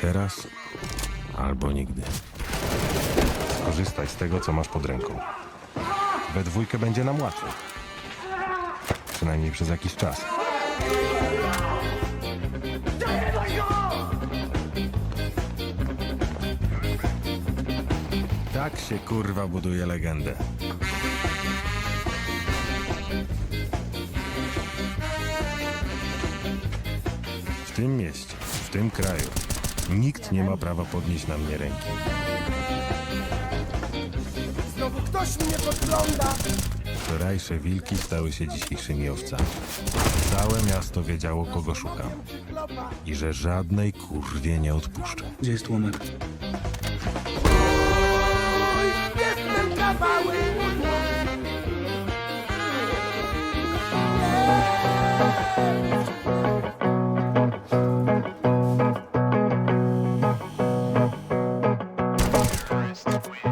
Teraz albo nigdy. Skorzystaj z tego, co masz pod ręką. We dwójkę będzie nam łatwiej. Przynajmniej przez jakiś czas. Tak się kurwa buduje legendę. W tym mieście, w tym kraju, nikt nie ma prawa podnieść na mnie ręki. Znowu ktoś mnie podgląda! Wczorajsze wilki stały się dzisiejszymi owcami. Całe miasto wiedziało, kogo szukam. I że żadnej kurwie nie odpuszczę. Gdzie jest tłumek? Jestem kawałek! podcast.